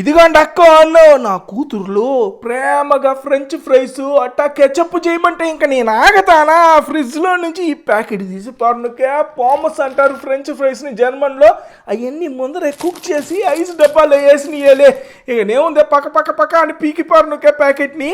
ఇదిగోండి అక్క అన్న నా కూతుర్లు ప్రేమగా ఫ్రెంచ్ ఫ్రైస్ అట్టా కెచప్ చేయమంటే ఇంకా నేను ఆగతానా? ఫ్రిడ్జ్లో నుంచి ఈ ప్యాకెట్ తీసి పర్నుకే పామస్ అంటారు ఫ్రెంచ్ ఫ్రైస్ని జర్మన్లో. అవన్నీ ముందరే కుక్ చేసి ఐస్ డబ్బాలో వేసినయలే. ఇక నేముందే పక్క పక్క పక్క అని పీకి పర్నుకే ప్యాకెట్ని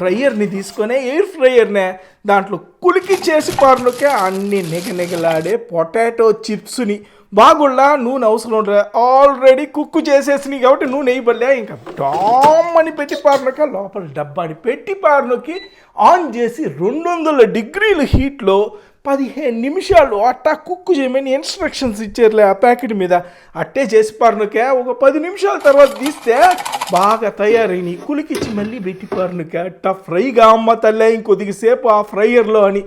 ఫ్రైయర్ని తీసుకొని ఎయిర్ ఫ్రయర్నే దాంట్లో కులికి చేసి పర్నుకే అన్ని నిగనిగలాడే పొటాటో చిప్స్ని. బాగుళ్ళ నూనె అవసరం ఉండదు ఆల్రెడీ కుక్కు చేసేసినాయి కాబట్టి నూనె వేయబడలే. ఇంకా డామ్ అని పెట్టి పారినక లోపల డబ్బాని పెట్టి పారినకి ఆన్ చేసి రెండు వందల డిగ్రీల హీట్లో పదిహేను నిమిషాలు అట్టా కుక్కు చేయమని ఇన్స్ట్రక్షన్స్ ఇచ్చారులే ఆ ప్యాకెట్ మీద. అట్టే చేసి పారినకే ఒక పది నిమిషాల తర్వాత తీస్తే బాగా తయారైనవి కులికిచ్చి మళ్ళీ పెట్టి పారినకే అట్టా ఫ్రైగా అమ్మ తల్లే ఇంకొద్దిగా సేపు ఆ ఫ్రైయర్లో అని.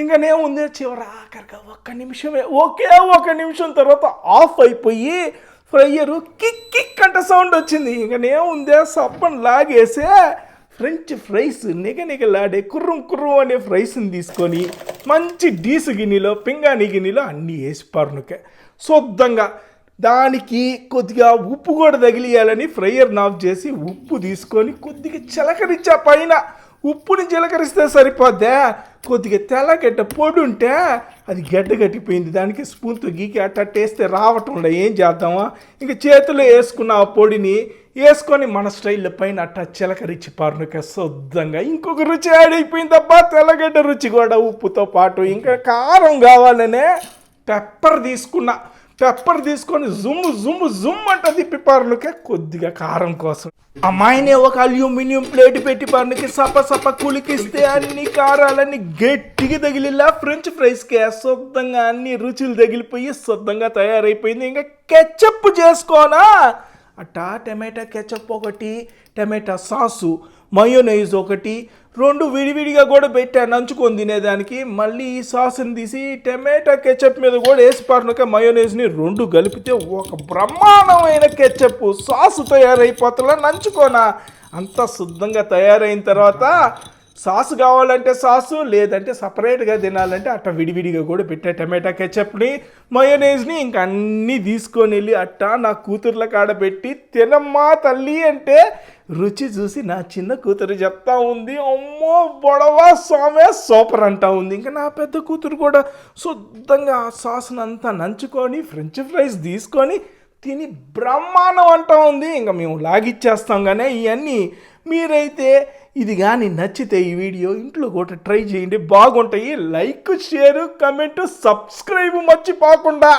ఇంకనేముంది చివరి. ఆఖరిగా ఒక్క నిమిషమే. ఒకే ఒక నిమిషం తర్వాత ఆఫ్ అయిపోయి ఫ్రైయరు కిక్ కిక్ అంట సౌండ్ వచ్చింది. ఇంకనేముందే సప్పని లాగేసే ఫ్రెంచ్ ఫ్రైస్ నిగనిగలాడే కుర్రం కుర్రం అనే ఫ్రైస్ని తీసుకొని మంచి డీసు గిన్నెలో పింగాణి గిన్నెలో అన్నీ వేసి పర్నుకే శుద్ధంగా దానికి కొద్దిగా ఉప్పు కూడా తగిలియాలని ఫ్రైయర్ నాఫ్ చేసి ఉప్పు తీసుకొని కొద్దిగా చిలకరించా పైన. ఉప్పుని చిలకరిస్తే సరిపోద్దే? కొద్దిగా తెల్లగడ్డ పొడి ఉంటే అది గడ్డగట్టిపోయింది. దానికి స్పూన్తో గీకి అట్ట టేస్తే రావటం ఏం చేద్దామా? ఇంక చేతిలో వేసుకున్న ఆ పొడిని వేసుకొని మన స్టైల్లో పైన అట్ట చిలకరించి పారునిక శుద్ధంగా ఇంకొక రుచి యాడ్ అయిపోయిందబ్బా. తెల్లగడ్డ రుచి కూడా ఉప్పుతో పాటు. ఇంకా కారం కావాలనే పెప్పర్ తీసుకున్నా. పెప్పర్ తీసుకొని జుమ్ము జుమ్ము జుమ్ అంట తిప్పి పారులకే కొద్దిగా కారం కోసం. అమ్మాయినే ఒక అల్యూమినియం ప్లేట్ పెట్టి పారునికి సప సప కులికిస్తే అన్ని కారాలన్నీ గట్టిగా తగిలిలా ఫ్రెంచ్ ఫ్రైస్కి శుద్ధంగా అన్ని రుచులు తగిలిపోయి శుద్ధంగా తయారైపోయింది. ఇంకా కెచ్చప్ చేసుకోనా? అట్టా టమాటా కెచప్ ఒకటి టమాటా సాసు మయోనైజ్ ఒకటి రెండు విడివిడిగా కూడా పెట్టాను నంచుకొని తినేదానికి. మళ్ళీ ఈ సాస్ని తీసి టమాటా కెచప్ మీద కూడా వేసి పారినాక మయోనైజ్ని రెండు కలిపితే ఒక బ్రహ్మాండమైన కెచప్ సాసు తయారైపోతుందా నంచుకోనా. అంత శుద్ధంగా తయారైన తర్వాత సాస్ కావాలంటే సాసు లేదంటే సపరేట్గా తినాలంటే అట్ట విడివిడిగా కూడా పెట్టే టమాటా కెచప్ని మయోనైజ్ని ఇంకా అన్నీ తీసుకొని వెళ్ళి అట్ట నా కూతుర్ల కాడ పెట్టి తినమ్మా తల్లి అంటే రుచి చూసి నా చిన్న కూతురు చెప్తా ఉంది. అమ్మో బొడవా స్వామే సూపర్ అంటా ఉంది. ఇంకా నా పెద్ద కూతురు కూడా శుద్ధంగా ఆ సాసును అంతా నంచుకొని ఫ్రెంచ్ ఫ్రైస్ తీసుకొని తిని బ్రహ్మాండం అంటా ఉంది. ఇంకా మేము లాగిచ్చేస్తాం కానీ ఇవన్నీ మీరైతే ఇది కానీ నచ్చితే ఈ వీడియో ఇంట్లో కూడా ట్రై చేయండి. బాగుంటాయి. లైక్ షేర్ కమెంట్ సబ్స్క్రైబ్ మర్చిపోకుండా.